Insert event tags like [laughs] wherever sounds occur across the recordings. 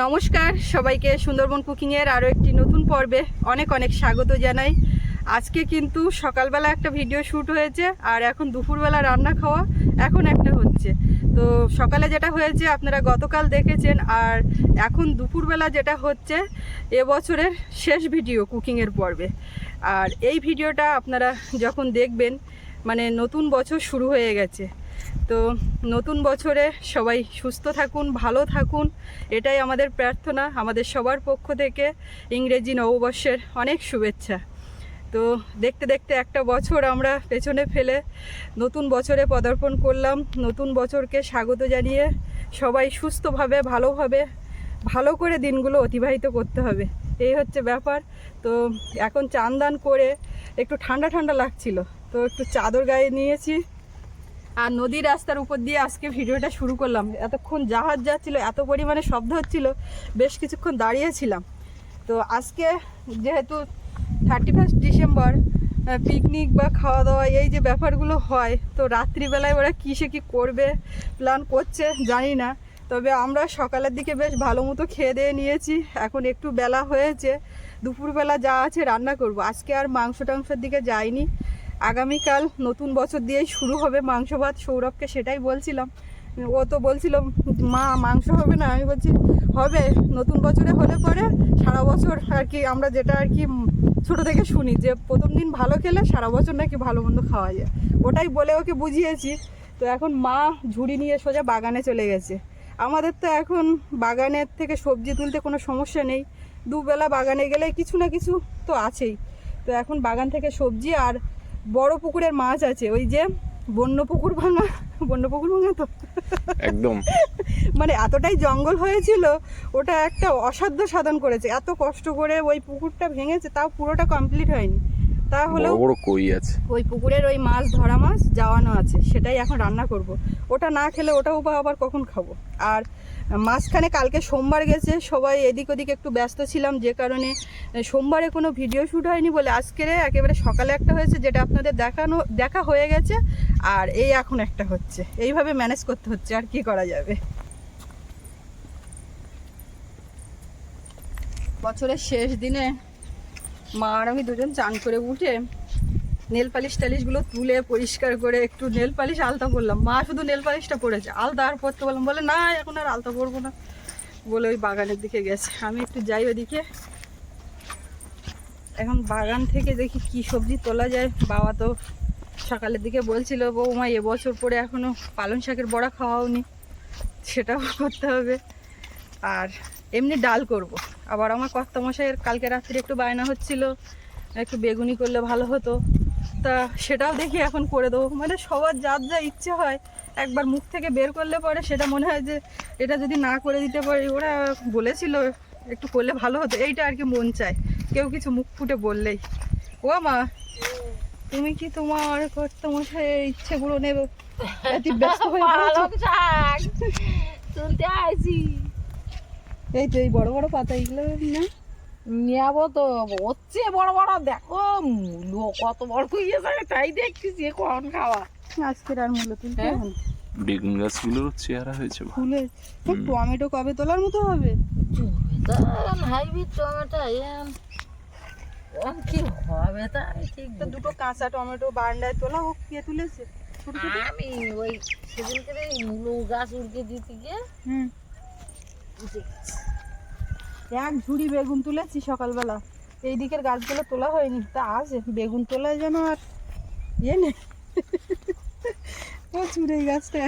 নমস্কার, সবাইকে সুন্দরবন কুকিংয়ের আরও একটি নতুন পর্বে অনেক অনেক স্বাগত জানাই। আজকে কিন্তু সকালবেলা একটা ভিডিও শ্যুট হয়েছে আর এখন দুপুরবেলা রান্না খাওয়া এখন একটা হচ্ছে। তো সকালে যেটা হয়েছে, আপনারা গতকাল দেখেছেন আর এখন দুপুরবেলা যেটা হচ্ছে, এবছরের শেষ ভিডিও কুকিংয়ের পর্বে। আর এই ভিডিওটা আপনারা যখন দেখবেন মানে নতুন বছর শুরু হয়ে গেছে। তো নতুন বছরে সবাই সুস্থ থাকুন, ভালো থাকুন, এটাই আমাদের প্রার্থনা, আমাদের সবার পক্ষ থেকে ইংরেজি নববর্ষের অনেক শুভেচ্ছা। তো দেখতে দেখতে একটা বছর আমরা পেছনে ফেলে নতুন বছরে পদার্পণ করলাম, নতুন বছরকে স্বাগত জানিয়ে সবাই সুস্থভাবে, ভালোভাবে, ভালো করে দিনগুলো অতিবাহিত করতে হবে। এই হচ্ছে ব্যাপার। তো এখন চান দান করে একটু ঠান্ডা ঠান্ডা লাগছিল, তো একটু চাদর গায়ে নিয়েছি আর নদীর রাস্তার উপর দিয়ে আজকে ভিডিওটা শুরু করলাম। এতক্ষণ জাহাজ যাচ্ছিল এত পরিমাণে শব্দ হচ্ছিল, বেশ কিছুক্ষণ দাঁড়িয়েছিলাম তো আজকে যেহেতু থার্টি ফার্স্ট ডিসেম্বর পিকনিক বা খাওয়া দাওয়া এই যে ব্যাপারগুলো হয়, তো রাত্রিবেলায় ওরা কিসে কি করবে প্ল্যান করছে, জানি না। তবে আমরা সকালের দিকে বেশ ভালো মতো খেয়ে দিয়ে নিয়েছি। এখন একটু বেলা হয়েছে, দুপুরবেলা যা আছে রান্না করব। আজকে আর মাংস টাংসের দিকে যাইনি। আগামীকাল নতুন বছর দিয়েই শুরু হবে মাংস ভাত সৌরভকে সেটাই বলছিলাম। ও তো বলছিল, মা, মাংস হবে না। আমি বলছি, হবে, নতুন বছরে হলে পরে সারা বছর আর কি আমরা যেটা আর কি ছোট থেকে শুনি যে প্রথম দিন ভালো খেলে সারা বছর নাকি ভালো মন্দ খাওয়া যায়। ওটাই বলে ওকে বুঝিয়েছি। তো এখন মা ঝুড়ি নিয়ে সোজা বাগানে চলে গেছে। আমাদের তো এখন বাগানের থেকে সবজি তুলতে কোনো সমস্যা নেই। দুবেলা বাগানে গেলে কিছু না কিছু তো আছেই। তো এখন বাগান থেকে সবজি আর বড় পুকুরের মাছ আছে ওই যে বন্য পুকুর ভাঙা বন্য পুকুর ভাঙা তো? একদম। [laughs] মানে এতটাই জঙ্গল হয়েছিল ওটা একটা অসাধ্য সাধন করেছে। এত কষ্ট করে ওই পুকুরটা ভেঙেছে তাও পুরোটা কমপ্লিট হয়নি। তা হলেও বড় বড় কই আছে? ওই পুকুরের ওই মাছ ধরা মাছ যাওয়ানো আছে সেটাই এখন রান্না করব। ওটা না খেলে ওটাও বা আবার কখন খাব? আর মাঝখানে কালকে সোমবার গেছে, সবাই এদিক ওদিক একটু ব্যস্ত ছিলাম, যে কারণে সোমবারে কোনো ভিডিও শ্যুট হয়নি বলে আজকের একেবারে সকালে একটা হয়েছে যেটা আপনাদের দেখানো, দেখা হয়ে গেছে, আর এই এখন একটা হচ্ছে। এইভাবে ম্যানেজ করতে হচ্ছে, আর কি করা যাবে? বছরের শেষ দিনে মা আর আমি দুজন চান করে উঠে নেল পালিশ টালিশগুলো তুলে পরিষ্কার করে একটু নেল পালিশ আলতা পরলাম মা শুধু নেল পালিশটা পরেছে। আলতা আর পরতে বললাম বলে, না, এখন আর আলতা পরবো না। বলে ওই বাগানের দিকে গেছে। আমি একটু যাই ওদিকে। এখন বাগান থেকে দেখি কি সবজি তোলা যায়। বাবা তো সকালের দিকে বলছিল, বৌমা এবছর পরে এখনও পালং শাকের বড়া খাওয়াওনি সেটাও করতে হবে। আর এমনি ডাল করব। আবার আমার কর্তামশাইয়ের কালকে রাত্রে একটু বায়না হচ্ছিল। একটু বেগুনি করলে ভালো হতো। তা সেটাও দেখি এখন করে দেবো। মানে সবার যার যা ইচ্ছে হয় একবার মুখ থেকে বের করলে পরে সেটা মনে হয় যে এটা যদি না করে দিতে পারি ওরা বলেছিল একটু করলে ভালো হতো এইটা আর কি মন চায় কেউ কিছু মুখ ফুটে বললেই। ও মা তুমি কি তোমার কর্তামশাইয়ের ইচ্ছেগুলো নেবে এত ব্যস্ত হয়ে এই তো এই বড় বড় পাতা এগুলো না? নেব তো হচ্ছে বড় বড়। দেখো মূলো কত বড় হয়েছে তাই দেখতেছি কখন খাওয়া। আজকের আর মূল্য তুলতে হ্যাঁ? বেগুন গাছগুলোর চেহারা হয়েছে। ফুলে টমেটো কবে তোলার মতো হবে? Hybrid tomato M. কি হবে তাই ঠিক তো দুটো কাঁচা টমেটো বারান্দায় তোলা হোক কে তুলেছে? আমি ওই সেদিনকে এই মূলো গাছ উড়কে দিতে গিয়ে হুম। এক ঝুড়ি বেগুন তুলেছি সকালবেলা। এই দিকের গাছগুলো তোলা হয়নি তা আছে বেগুন তোলা যেন আর ইয়ে নেই। প্রচুর এই গাছটা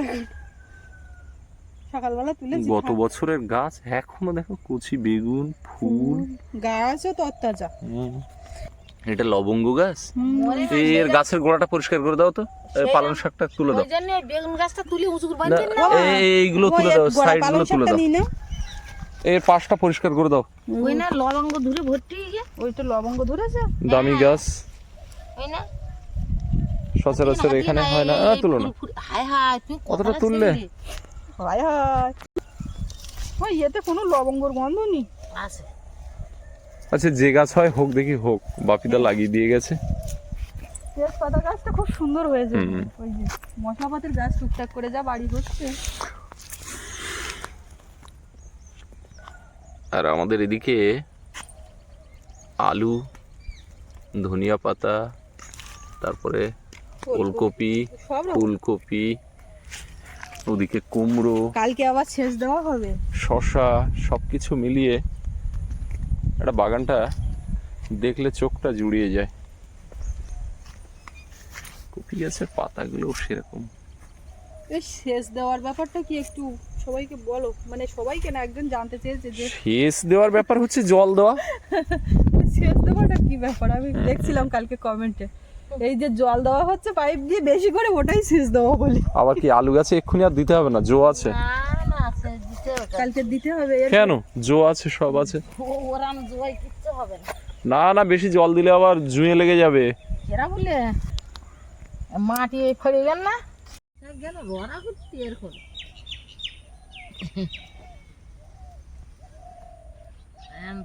সকালবেলা তুলেছি গত বছরের গাছ এখনও দেখো কচি বেগুন ফুল। গাছও তত্তাজা হুম। এটা লবঙ্গ গাছ? এর গাছের গোড়াটা পরিষ্কার করে দাও তো। পালং শাকটা তুলে দাও। বেগুন গাছটা তুলে উঁচু করে এইগুলো তুলে দাও সাইডগুলো তুলে দাও। এর পাশটা পরিষ্কার করে দাও। ওই না লবঙ্গ ধরে ভর্তি হয়ে ওই তো লবঙ্গ ধরেছে। দামি গাছ। ওই না। সচরাচর এখানে হয় না। তুলো না। হায় হায় তুমি কতটা তুললে? হায় হায়। ওই ইয়েতে কোনো লবঙ্গর গন্ধ নেই। আছে। আচ্ছা যে গাছ হয় হোক দেখি হোক বাপিদা লাগিয়ে দিয়ে গেছে। তেজপাতা গাছটা খুব সুন্দর হয়েছে। ওই যে মশলাপাতির গাছ টুকটাক করে যা বাড়ি হচ্ছে আর আমাদের এদিকে আলু ধনিয়া পাতা তারপরে ওলকপি ফুলকপি ওদিকে কুমড়ো কালকে আবার সেচ দেওয়া হবে। শশা সব কিছু মিলিয়ে একটা বাগানটা দেখলে চোখটা জুড়িয়ে যায়। কপি গাছের পাতাগুলো সেরকম। এই সেচ দেওয়ার ব্যাপারটা কি একটু সবাইকে বলো মানে সবাইকে না একজন জানতে চেয়েছে যে সেচ দেওয়ার ব্যাপার হচ্ছে জল দেওয়া। সেচ দেওয়াটা কি ব্যাপার? আমি দেখছিলাম কালকে কমেন্টে। এই যে জল দেওয়া হচ্ছে পাইপ দিয়ে বেশি করে ওটাই সেচ দেওয়া বলি। আবার কি আলু গাছে এক্ষুনি আর দিতে হবে না? জো আছে। না না সে দিতে হবে। কালকে দিতে হবে কেন? জো আছে সব আছে। ও ওরা জোয়াই কিচ্ছু হবে না। না না বেশি জল দিলে আবার জুঁয়ে লেগে যাবে। এরা বললে? মাটি ফেলে গেল না? গেল রড়া করতে এরকম।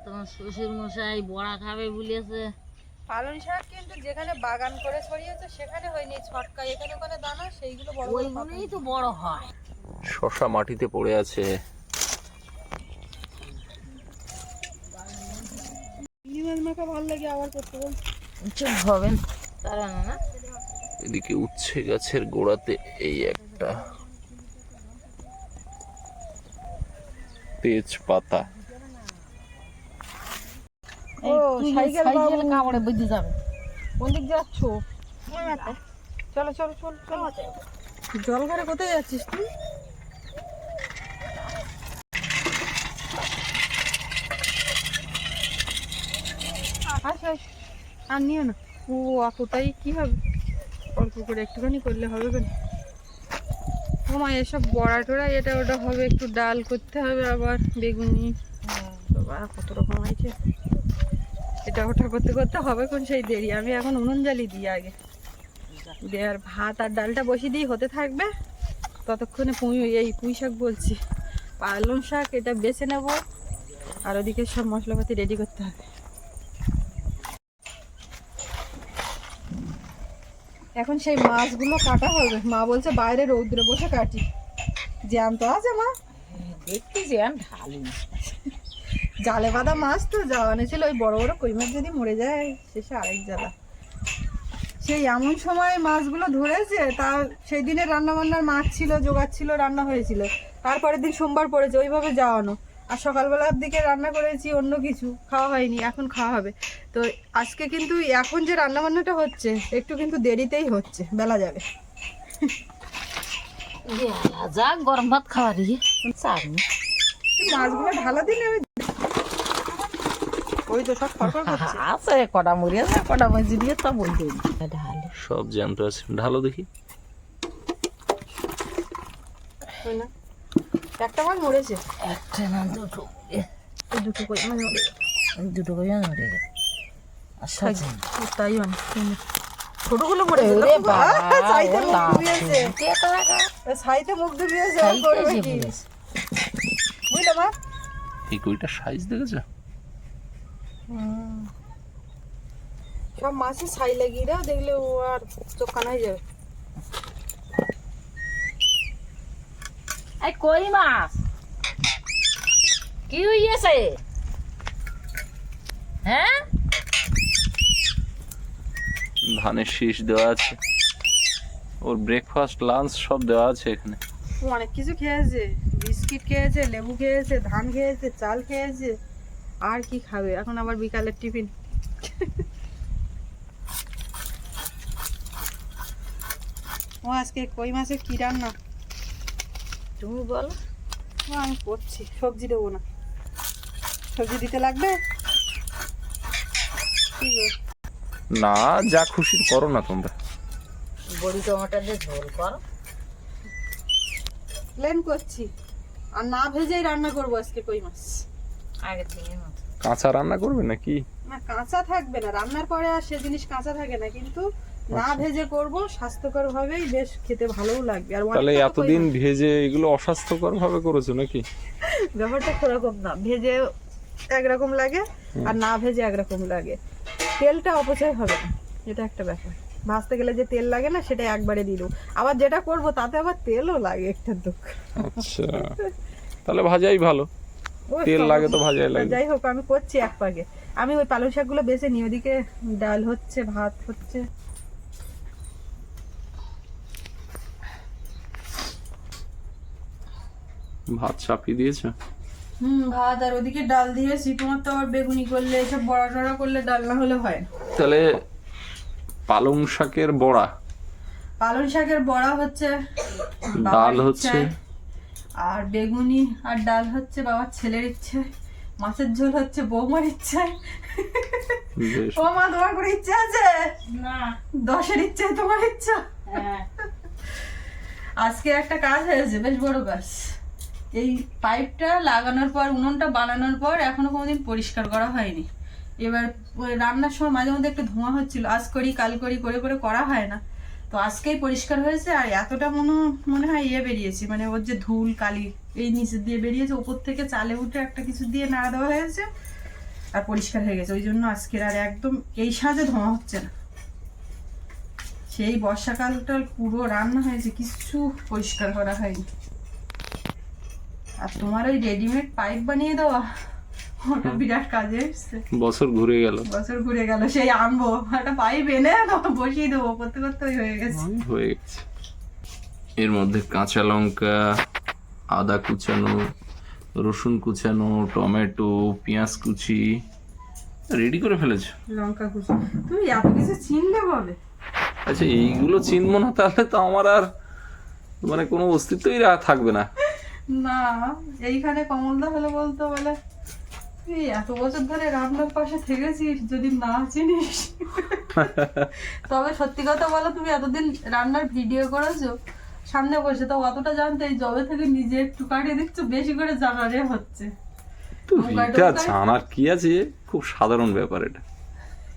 তোমার শ্বশুর মশাই বড়া খাবে বলেছে। পালং শাক কিন্তু যেখানে বাগান করে ছড়িয়েছে সেখানে হয়নি। ছটকা এখানে ওখানে দানা সেইগুলো বড় ওইগুলোই তো বড় হয়। শশা মাটিতে পড়ে আছে। চিংড়ি মাখা ভালো লাগে আবার করতে বল। চুপ হবেন তারা না না। এদিকে উচ্ছে গাছের গোড়াতে এই একটা। তেজপাতা। কামড়ে বুঝে যাবে। কোন দিক যাচ্ছ চলো চলো চলো চলো। জল ঘরে কোথায় যাচ্ছিস তুই? আস আস আর নিও না। ও অতটাই কি হবে? অল্প করে একটুখানি করলে হবে কেন? ওমা, এসব বড়া টড়া এটা ওটা হবে, একটু ডাল করতে হবে আবার, বেগুনি। কত রকম আছে এটা ওটা করতে করতে হবে কোন সেই দেরি। আমি এখন উনুন জ্বালি দিই আগে। দিয়ে আর ভাত আর ডালটা বসিয়ে দিই, হতে থাকবে। ততক্ষণে পুঁই, এই পুঁই শাক বলছি। পালং শাক, এটা বেছে নেব। আর ওদিকে সব মশলাপাতি রেডি করতে হবে। এখন সেই মাছগুলো কাটা হবে। মা বলছে বাইরে রৌদ্রে বসে কাটি। জ্যান্ত আছে মা। দেখতেছি জ্যাম ঢালি জালে বাঁধা মাছ তো যাওয়ানো ছিল ওই বড় বড় কই মাছ যদি মরে যায় শেষে আরেক জ্বালা। সেই এমন সময় মাছগুলো ধরেছে তা সেই দিনে রান্না বান্নার মাছ ছিল জোগাড় ছিল রান্না হয়েছিল। তারপরের দিন সোমবার পড়েছে ওইভাবে যাওয়ানো। আর সকালবেলার দিকে রান্না করেছি অন্য কিছু। খাওয়া হয়নি এখন খাওয়া হবে। তো আজকে কিন্তু এখন যে রান্না বান্নাটা হচ্ছে একটু কিন্তু দেরিতেই হচ্ছে বেলা যাবে। যাক গরম ভাত খাওয়া দিয়ে। চাটনি তুই মাছগুলো ঢালা দিলে ওই ওই তো সব ফরফর করছে। [laughs] আছে কটা মুড়ি আছে কটা দিয়ে তো বলতে ঢালি। সব জ্যান্ত আছে। ঢালো দেখি। না? একটা মাছ মরেছে। একটা না দুটো। দুটো কই মানে দুটো করে মরে গেছে। তাই অনেক ছোটগুলো মরে গেল ওরে বাবা, সাইতে মুখ। ডুবিয়েছে? সাইতে মুখ ডুবিয়েছে সাইতে করবে কি? বুঝলে মা? এই কইটা সাইজ দেখেছ? সব মাছই ছাই লাগিয়ে দাও দেখলে ও আর চোখ কানা হয়ে যাবে। এই কই মাছ কি হইয়াছে হ্যাঁ ধানের শীষ দেওয়া আছে। ওর ব্রেকফাস্ট লাঞ্চ সব দেওয়া আছে এখানে। ও অনেক কিছু খেয়েছে। বিস্কিট খেয়েছে লেবু খেয়েছে ধান খেয়েছে চাল খেয়েছে। আর কি খাবে? এখন আবার বিকালের টিফিন। ও আজকে কই মাছের কি রান্না? তুমি বলো। আমি করছি। সবজি দেবো না। সবজি দিতে লাগবে? না যা খুশি করো না তোমরা। বড়ি টমাটো দিয়ে ঝোল করো। প্লেন করছি। আর না ভেজেই রান্না করব আজকে কই মাছ। আগে থেকে কাঁচা রান্না করবে নাকি? না কাঁচা থাকবে না। রান্নার পরে আর সে জিনিস কাঁচা থাকে না কিন্তু না ভেজে করব স্বাস্থ্যকর ভাবেই বেশ খেতে ভালোও লাগবে। আর তাহলে এতদিন ভেজে এগুলো অস্বাস্থ্যকর ভাবে করেছ নাকি? [laughs] ব্যাপারটা সেরকম না ভেজে একরকম লাগে আর না ভেজে একরকম লাগে। তেলটা অপচয় হবে না এটা একটা ব্যাপার। ভাজতে গেলে যে তেল লাগে না সেটা একবারে দিল আবার যেটা করব তাতে আবার তেলও লাগে একটা দুঃখ। আচ্ছা তাহলে ভাজাই ভালো। তেল লাগে তো ভাজায় লাগে। যাই হোক আমি করছি এক পাকে আমি ওই পালং শাকগুলো বেছে নিই ওদিকে ডাল হচ্ছে ভাত হচ্ছে। ভাত চাপিয়ে দিয়েছে? হুম ভাত আর ওদিকে ডাল দিয়েছি তোমার তো আবার বেগুনি করলে এসব বড়া টড়া করলে ডাল না হলে হয়। তাহলে পালং শাকের বড়া? পালং শাকের বড়া হচ্ছে ডাল হচ্ছে? আর বেগুনি আর ডাল হচ্ছে বাবার ছেলের ইচ্ছে মাছের ঝোল হচ্ছে বৌমার ইচ্ছায়। বেশ। ও মা তোমার করে ইচ্ছে আছে? না। দশের ইচ্ছে তোমার ইচ্ছা? হ্যাঁ। আজকে একটা কাজ হয়েছে বেশ বড় কাজ। এই পাইপটা লাগানোর পর, উনুনটা বানানোর পর এখনও কোনোদিন পরিষ্কার করা হয়নি। এবার রান্নার সময় মাঝে মধ্যে একটু ধোঁয়া হচ্ছিল। আজ করি, কাল করি, করে করে করা হয় না। তো আজকেই পরিষ্কার হয়েছে আর এতটা মনে মনে হয় ইয়ে বেরিয়েছে। মানে ওর যে ধুল, কালি, এই নিচে দিয়ে বেরিয়েছে। ওপর থেকে চালে উঠে একটা কিছু দিয়ে নাড়া দেওয়া হয়েছে আর পরিষ্কার হয়ে গেছে। ওই জন্য আজকের আর একদম এই সাজে ধোঁয়া হচ্ছে না। সেই বর্ষাকালটা পুরো রান্না হয়েছে। কিছু পরিষ্কার করা হয়নি। আর তোমার ওই রেডিমেড পাইপ বানিয়ে দেওয়া? ওটা বিরাট কাজে এসছে। বছর ঘুরে গেল। বছর ঘুরে গেল সেই আনব। একটা পাইপ এনে বসিয়ে দেবো করতে করতে হয়ে গেছে। হয়ে গেছে। এর মধ্যে কাঁচা লঙ্কা আদা কুচানো রসুন কুচানো টমেটো পেঁয়াজ কুচি রেডি করে ফেলেছো? লঙ্কা কুচি। তুমি এত কিছু চিনলে বলে? আচ্ছা এইগুলো চিনবো না তাহলে তো আমার আর মানে কোনো অস্তিত্বই রা- থাকবে না। না এইখানে কমলদা হলে বলতো বলে তুই এত বছর ধরে রান্নার পাশে থেকেছিস যদি না চিনিস। তবে সত্যি কথা বলো তুমি এতদিন রান্নার ভিডিও করেছ সামনে বসে তো অতটা জানতে এই জবে থেকে নিজে একটু কাটিয়ে দিচ্ছ বেশি করে জানারে হচ্ছে। এটা জানার কি আছে? খুব সাধারণ ব্যাপার এটা।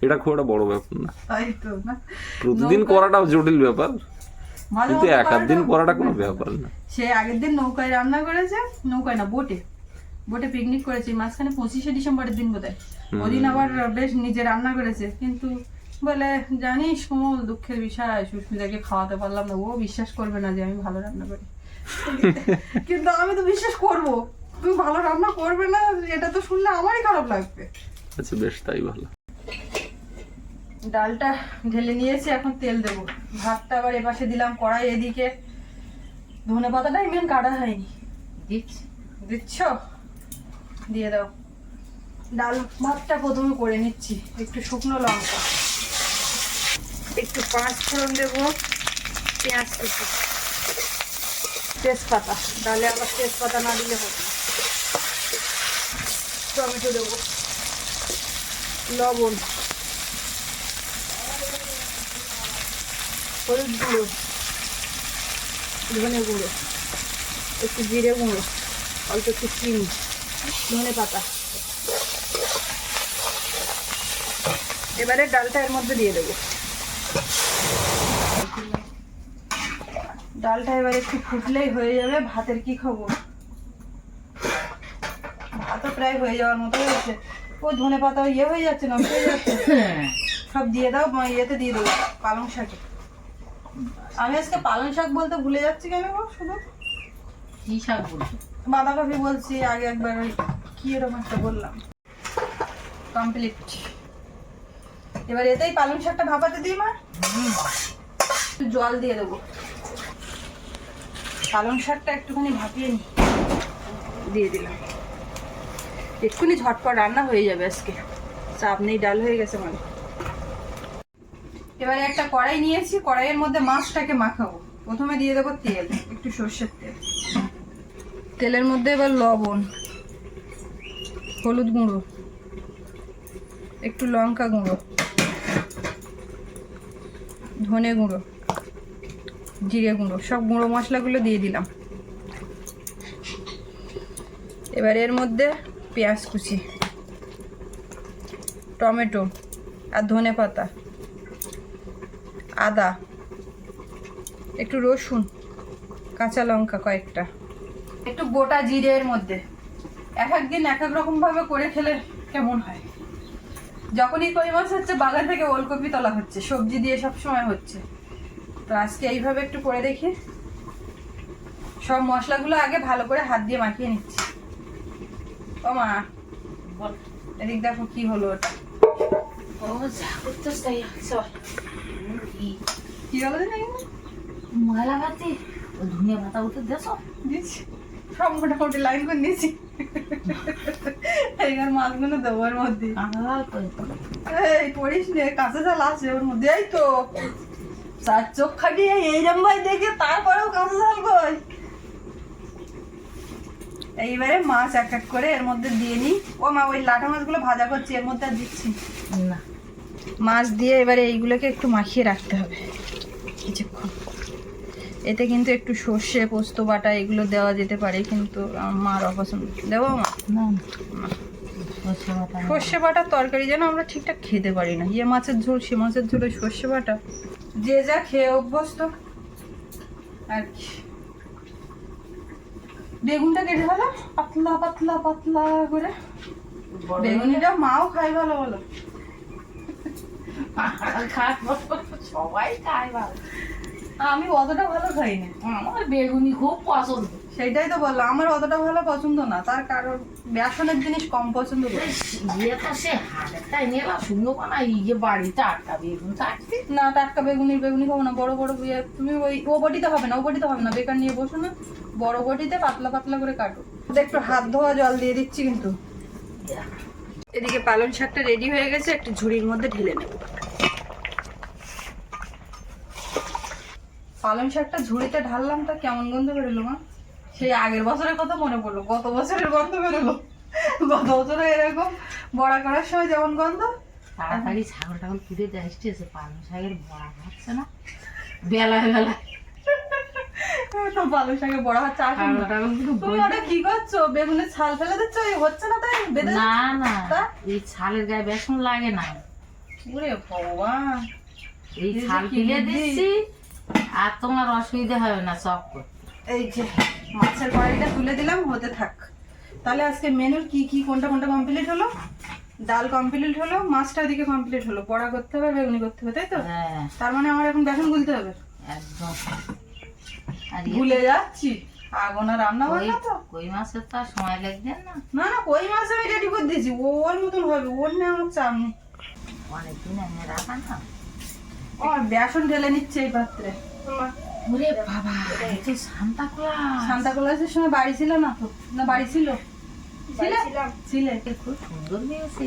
এটা খুব একটা বড় ব্যাপার না। তাই তো না। প্রতিদিন করাটাও জটিল ব্যাপার। কিন্তু এক আধ দিন করাটা- কোনো ব্যাপার না। সে আগের দিন নৌকায় রান্না করেছে নৌকায় না বোটে বোটে পিকনিক করেছে মাঝখানে পঁচিশে ডিসেম্বরের দিন বোধ ওদিন আবার বেশ নিজে রান্না করেছে কিন্তু বলে জানিস কোমল দুঃখের বিষয় সুস্মিতাকে খাওয়াতে পারলাম না ও বিশ্বাস করবে না যে আমি ভালো রান্না করি। [laughs] কিন্তু আমি তো বিশ্বাস করব। তুমি ভালো রান্না করবে না এটা তো শুনলে আমারই খারাপ লাগবে। আচ্ছা বেশ তাই ভালো। ডালটা ঢেলে নিয়েছি এখন তেল দেব। ভাতটা আবার এপাশে দিলাম কড়াই এদিকে ধনে পাতাটা ইমেন কাটা হয়নি। দিচ্ছি? দিচ্ছ? দিয়ে দাও। ডাল ভাতটা প্রথমে করে নিচ্ছি একটু শুকনো লঙ্কা। একটু পাঁচ ফোড়ন দেবো পেঁয়াজ কুচি। তেজপাতা। ডালে আবার তেজপাতা না দিলে হবে টমেটো দেবো। লবণ। হলুদ গুঁড়ো ধনে গুঁড়ো একটু জিরে গুঁড়ো অল্প একটু চিনি ধনে পাতা। এবারে ডালটা এর মধ্যে দিয়ে দেবো। ডালটা এবার একটু ফুটলেই হয়ে যাবে ভাতের কি খবর? ভাতও প্রায় হয়ে যাওয়ার মতো হয়েছে ও ধনে পাতা ইয়ে হয়ে যাচ্ছে নষ্ট হয়ে যাচ্ছে। [coughs] সব দিয়ে দাও ইয়েতে দিয়ে দেবো পালং শাকে। আমি আজকে পালং শাক বলতে ভুলে যাচ্ছি কেন গো শুধু? কি শাক বলছো? বাঁধাকপি বলছি আগে একবার ওই কি এরকম একটা বললাম। কমপ্লিট এবার এতেই পালং শাকটা ভাপাতে দিই মা। একটু জল দিয়ে দেবো। পালং শাকটা একটুখানি ভাপিয়ে নি। দিয়ে দিলাম। এক্ষুনি ঝটপট রান্না হয়ে যাবে আজকে। চাপ নেই ডাল হয়ে গেছে মানে এবারে একটা কড়াই নিয়েছি, কড়াইয়ের মধ্যে মাছটাকে মাখাবো। প্রথমে দিয়ে দেবো তেল, একটু সর্ষের তেল। তেলের মধ্যে এবার লবণ, হলুদ গুঁড়ো, একটু লঙ্কা গুঁড়ো, ধনে গুঁড়ো, জিরে গুঁড়ো, সব গুঁড়ো মশলাগুলো দিয়ে দিলাম। এবার এর মধ্যে পেঁয়াজ কুচি, টমেটো আর ধনে পাতা। আদা একটু রসুন কাঁচা লঙ্কা কয়েকটা একটু গোটা জিরের মধ্যে। এক এক দিন এক এক রকম ভাবে করে খেলে কেমন হয়। যখনই কই মাছ হচ্ছে বাগান থেকে ওলকপি তোলা হচ্ছে সবজি দিয়ে সব সময় হচ্ছে। তো আজকে এইভাবে একটু করে দেখি। সব মশলাগুলো আগে ভালো করে হাত দিয়ে মাখিয়ে নিচ্ছি। ও মা এদিক দেখো কি হলো ওটা। ও যা করতেছ তাই কি হলো জানি না? ময়লা ভাতে ও ধুনিয়া পাতা উঠে সব মোটামুটি লাইন করে নিয়েছি। এইবার মাছগুলো মধ্যে। এই পড়িস নে কাঁচা জাল আছে ওর মধ্যে এই তো। চার চোখ খাটিয়ে এইরম ভাই দেখে তারপরেও কাঁচা জাল কই? এইবারে মাছ এক এক করে এর মধ্যে দিয়ে নি। ও মা ওই লাটা মাছগুলো ভাজা করছি এর মধ্যে আর দিচ্ছি। না। মাছ দিয়ে এবারে এইগুলোকে একটু মাখিয়ে রাখতে হবে। এতে কিন্তু একটু সর্ষে পোস্ত বাটা এগুলো দেওয়া যেতে পারে কিন্তু মার অপছন্দ দেবো মা? সর্ষে বাটা তরকারি যেন আমরা ঠিকঠাক খেতে পারি না। ইয়ে মাছের ঝোল সে মাছের ঝোলে সর্ষে বাটা। যে যা খেয়ে অভ্যস্ত। আর কি। বেগুনটা কেটে ভালো পাতলা পাতলা পাতলা করে। বেগুনিটা মাও খায় ভালো বলো। ভালো। সবাই খায় ভালো। আমি অতটা ভালো খাই না আমার বেগুনি খুব পছন্দ। সেটাই তো বললাম আমার অতটা ভালো পছন্দ না তার কারণ বেসনের জিনিস কম পছন্দ করি। ইয়ে তো সে হাজারটাই নিলাম শূন্য পানা ইয়ে বাড়িতে আটটা বেগুন থাকতে না টাটকা বেগুনি বেগুনি খাব না বড় বড় ইয়ে তুমি ওই ও বটিতে হবে না ও বটিতে হবে না বেকার নিয়ে বসো না বড় বটিতে পাতলা পাতলা করে কাটো। একটু হাত ধোয়া জল দিয়ে দিচ্ছি কিন্তু। এদিকে পালং শাকটা রেডি হয়ে গেছে একটু ঝুড়ির মধ্যে ঢেলে নেব। পালং শাকটা ঝুড়িতে ঢাললাম তা কেমন গন্ধ বেরোলো মা? সেই আগের বছরের কথা মনে পড়ল গত বছরের গন্ধ বেরোলো। গত বছরে এরকম বড়া করার সময় যেমন গন্ধ। তাড়াতাড়ি ছাগল টাগল পালং শাকের বড়া হচ্ছে না? বেলায় বেলায়। তো পালং বড়া হচ্ছে কি করছ? বেগুনের ছাল ফেলে দিচ্ছ? হচ্ছে না তাই? না না। এই ছালের গায়ে বেসন লাগে না। ওরে ভগবান। এই এই ছাল ফেলে দিচ্ছি আর তোমার অসুবিধা হবে না চক এই যে মাছের কড়াইটা তুলে দিলাম হতে থাক। তাহলে আজকে মেনুর কি কি কোনটা কোনটা কমপ্লিট হলো? ডাল কমপ্লিট হলো মাছটা ওদিকে কমপ্লিট হলো। বড়া করতে হবে বেগুনি করতে হবে তাই তো? হ্যাঁ। তার মানে আমার এখন বেসন গুলতে হবে? একদম। আর ইয়ে ভুলে যাচ্ছি। আগুনা রান্না বান্না তো? কই মাছের তো আর সময় লাগবে না। না না কই মাছ আমি রেডি করে দিয়েছি। ওর মতন হবে ওর নিয়ে আমার চাপ নেই। অনেকদিন এনে রাখা না। বেসন ঢেলে নিচ্ছে এই পাত্রে। ওরে বাবা তো সান্তা ক্লাস। সান্তা ক্লাসের সময় বাড়ি ছিল না তো? না বাড়ি ছিল? ছিলে? ছিলে খুব সুন্দর হয়েছে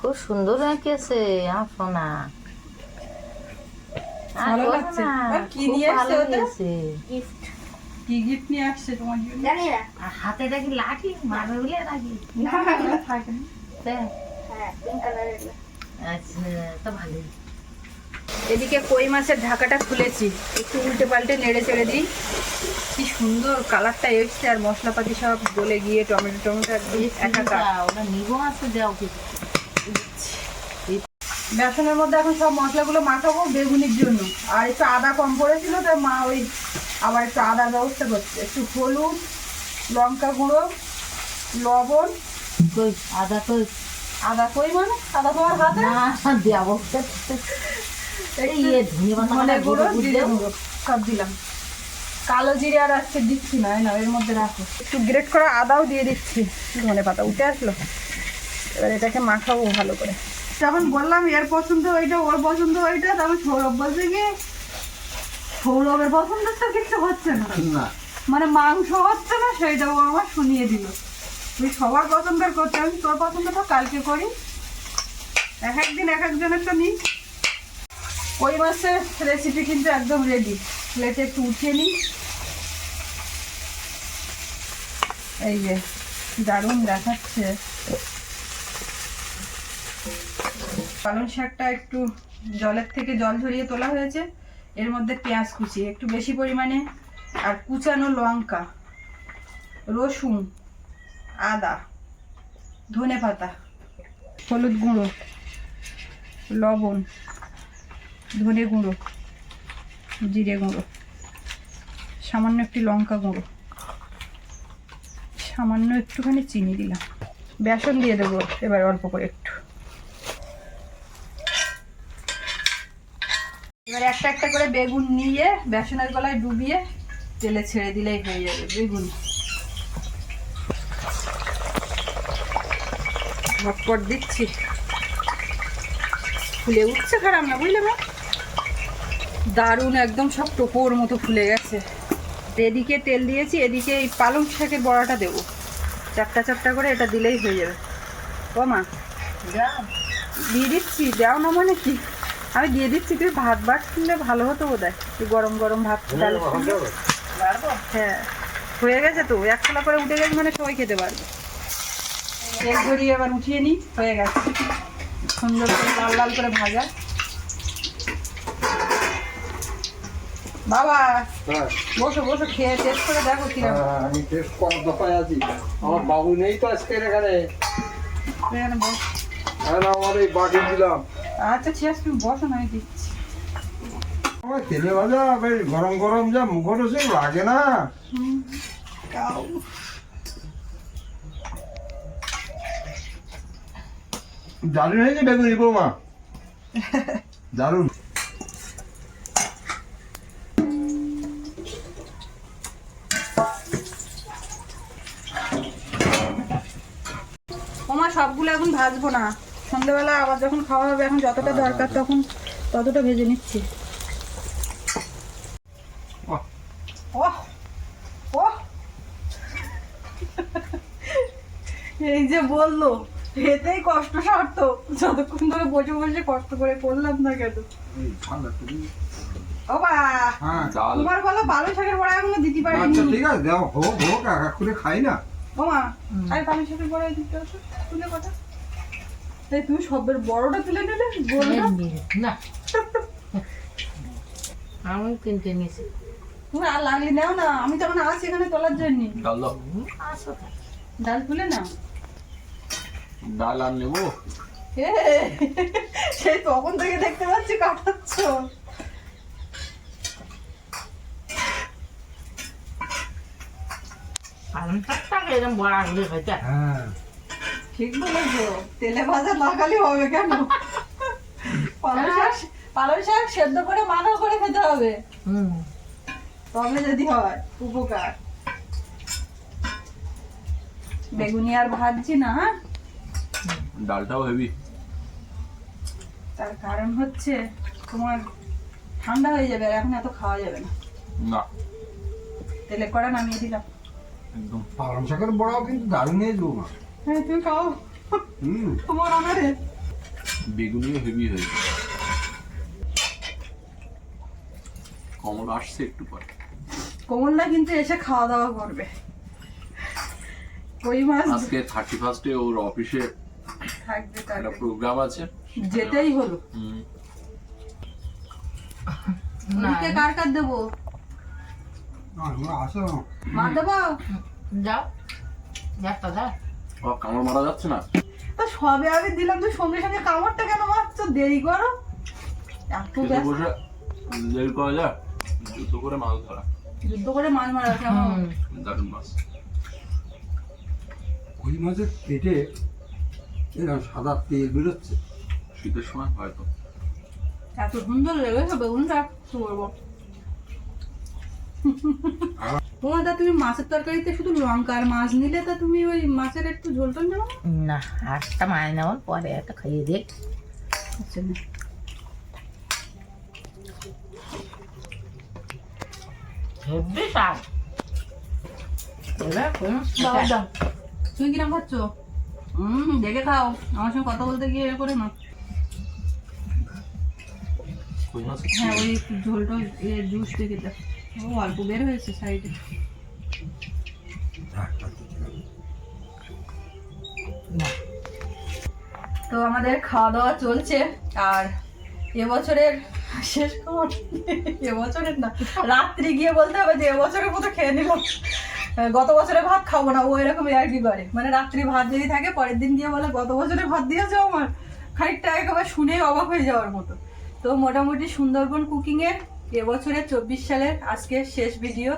খুব সুন্দর আঁকেছে ভালো লাগছে। কি নিয়ে ওতে? হয়েছে। কি গিফট নিয়ে আসছে তোমার জন্য? আর হাতে দেখি লাঠি মারবে বলে নাকি না থাকে। তাই? আচ্ছা তো ভালোই। এদিকে কই মাছের ঢাকাটা খুলেছি। একটু উল্টে পাল্টে নেড়ে চেড়ে দিই। কি সুন্দর কালারটা এসছে আর মশলাপাতি সব গলে গিয়ে টমেটো টমেটো বেসনের মধ্যে এখন সব মশলাগুলো মাখাবো বেগুনির জন্য। আর একটু আদা কম পড়েছিল তাই মা ওই আবার একটু আদার ব্যবস্থা করছে। একটু হলুদ লঙ্কা গুঁড়ো লবণ। কই আদা কই আদা কই মানে? আদা তোমার হাতে? না দেবো। ইয়ে ধনে পাতা গুঁড়ো গুঁড়ো জিরে গুঁড়ো। সব দিলাম। কালো জিরে আর আজকে দিচ্ছি না নাও এর মধ্যে রাখো। একটু গ্রেট করা আদাও দিয়ে দিচ্ছি ধনে পাতা উঠে আসলো। এবার এটাকে মাখাবো ভালো করে। যখন বললাম এর পছন্দ ওইটা ওর পছন্দ ওইটা তখন সৌরভ বলছে কি সৌরভের পছন্দের তো কিছু হচ্ছে না। মানে মাংস হচ্ছে না সেইটাও আমার শুনিয়ে দিল। তুই সবার পছন্দের করতে আমি তোর পছন্দটা কালকে করি। এক একদিন এক একজনের তো নিই। কই মাছের রেসিপি কিন্তু একদম রেডি প্লেটে একটু উঠিয়ে নিই। এই যে দারুণ দেখাচ্ছে। পালং শাকটা একটু জলের থেকে জল ঝরিয়ে তোলা হয়েছে। এর মধ্যে পেঁয়াজ কুচি, একটু বেশি পরিমাণে, আর কুচানো লঙ্কা, রসুন, আদা, ধনে পাতা, হলুদ গুঁড়ো, লবণ, ধনে গুঁড়ো, জিরে গুঁড়ো, সামান্য একটি লঙ্কা গুঁড়ো, সামান্য একটুখানি চিনি দিলাম। বেসন দিয়ে দেবো এবার অল্প করে একটু। এবার একটা একটা করে বেগুন নিয়ে বেসনের গলায় ডুবিয়ে তেলে ছেড়ে দিলেই হয়ে যাবে বেগুন। ঝটপট দিচ্ছি। ফুলে উঠছে খারাপ না বুঝলে মা? দারুণ একদম সব টোপোর মতো ফুলে গেছে। এদিকে তেল দিয়েছি এদিকে এই পালং শাকের বড়াটা দেবো। চারটা চারটা করে এটা দিলেই হয়ে যাবে। ও মা দিয়ে দিচ্ছি দাও না মানে কি? আমি দিয়ে দিচ্ছি তুই ভাত ভাত কিনলে ভালো হতো বোধ হয় তুই গরম গরম ভাত। হ্যাঁ। হয়ে গেছে তো এক খোলা করে উঠে গেছে মানে সবাই খেতে পারবে। তেল ধরিয়ে এবার উঠিয়ে নিই হয়ে গেছে। সুন্দর করে লাল লাল করে ভাজা। বাবা হ্যাঁ, বসো বসো খেয়ে টেস্ট করে দেখো কীরকম হ্যাঁ, আমি টেস্ট করার দফায় আছি। আমার বাবু নেই তো আজকে এখানে। এখানে বস। হ্যাঁ আমার এই বাকি দিলাম। আচ্ছা ঠিক আছে তুমি বসো না দিচ্ছি তেলে ভাজা গরম গরম যা মুখর লাগে না। দারুণ হয়েছে বেগুনি বৌমা। দারুণ ওমা সবগুলো এখন ভাজবো না। সন্ধ্যেবেলা আবার যখন খাওয়া হবে এখন যতটা দরকার তখন ততটা ভেজে নিচ্ছি। ওহ। ওহ এই যে বলল এতেই কষ্ট সারত। যতক্ষণ ধরে বসে বসে কষ্ট করে করলাম না কেন? তো দিন। ও বা হ্যাঁ ডাল তোমার বলো পালং শাকের বড়া এখনও দিতে পারিনি। আচ্ছা ঠিক আছে দাও হোক হোক এক এক খাই না। ও মা আরে পালং শাকের বড়া দিতে হতো তুলে কথা। এই তুমি সবের বড়টা তুলে নিলে না? আমি কিনতে নিয়েছি। তুমি আর লাগলে নাও না আমি তখন আছি এখানে তোলার জন্য। ডাল ডাল তুলে না ডাল আর নেব? সেই তখন থেকে দেখতে পাচ্ছি কাটাচ্ছ। পালং শাকটা এরকম বড়া হয়তো হ্যাঁ। ঠিক বলেছ। তেলে ভাজা লাগালে হবে কেন? পালং শাক পালং শাক সেদ্ধ করে মাখা করে খেতে হবে। হুম। তবে যদি হয় উপকার। বেগুনি আর ভাজছি না হ্যাঁ? ডালটাও হেভি। তার কারণ হচ্ছে তোমার ঠান্ডা হয়ে যাবে আর এখন এত খাওয়া যাবে না। না। তেলে কড়া নামিয়ে দিলাম। একদম। পালং শাকের বড়াও কিন্তু দারুণ হয়েছে হ্যাঁ তুমি খাও। হুম। তোমার অনারে বেগুনিও হেভি হয়েছে কমল আসছে একটু পরে। কমলদা কিন্তু এসে খাওয়া দাওয়া করবে। কই মাছ? আজকে থার্টি ফার্স্টে ওর অফিসে থাকবে একটা প্রোগ্রাম আছে। যেটাই হলো। হুম, না। ওদিকে কার কার দেবো? আমরা মা দেবো? যাও। একটা দাও ও কামড় মারা যাচ্ছে না? তা সবে আমি দিলাম তুই সঙ্গে সঙ্গে কামড়টা কেন মারছো? দেরি করো। এত বসে দেরি করা যায়? যুদ্ধ করে মাছ ধরা। যুদ্ধ করে মাছ মারা কেমন দারুণ মাছ। ওই মাছের পেটে এরকম সাদা তেল বেরোচ্ছে। শীতের সময় হয়তো এত সুন্দর লেগেছে বেগুনটা। কি বলব? তোমার তুমি মাছের তরকারিতে শুধু লঙ্কা আর মাছ নিলে তা তুমি ওই মাছের একটু ঝোল টোল নেব না? না আটটা মায় নেওয়ার পরে একটা খাইয়ে দেখ আচ্ছা এবার কোন তুমি কিরম খাচ্ছ? হুম দেখে খাও। আমার সঙ্গে কথা বলতে গিয়ে এ করে না হ্যাঁ ওই একটু ঝোল টোল জুস দেখে দাও। অল্প বের হয়েছে সাইডে। তো আমাদের খাওয়া দাওয়া চলছে, আর এবছরের শেষ খবর? এবছরের না, রাত্রি গিয়ে বলতে হবে যে এবছরের মতো খেয়ে নিলাম। গত বছরে ভাত খাব না, ও এরকম আর কি করে? মানে রাত্রি ভাত যদি থাকে, পরের দিন গিয়ে বলে, গত বছরে ভাত দিয়েছে আমার? খানিকটা একেবারে শুনেই অবাক হয়ে যাওয়ার মতো। তো মোটামুটি সুন্দরবন কুকিংয়ের এবছরের চব্বিশ সালের আজকে শেষ ভিডিও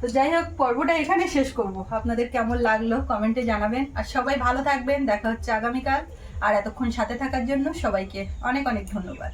তো যাই হোক, পর্বটা এখানে শেষ করব। আপনাদের কেমন লাগল কমেন্টে জানাবেন। আর সবাই ভালো থাকবেন। দেখা হচ্ছে আগামীকাল। আর এতক্ষণ সাথে থাকার জন্য সবাইকে অনেক অনেক ধন্যবাদ।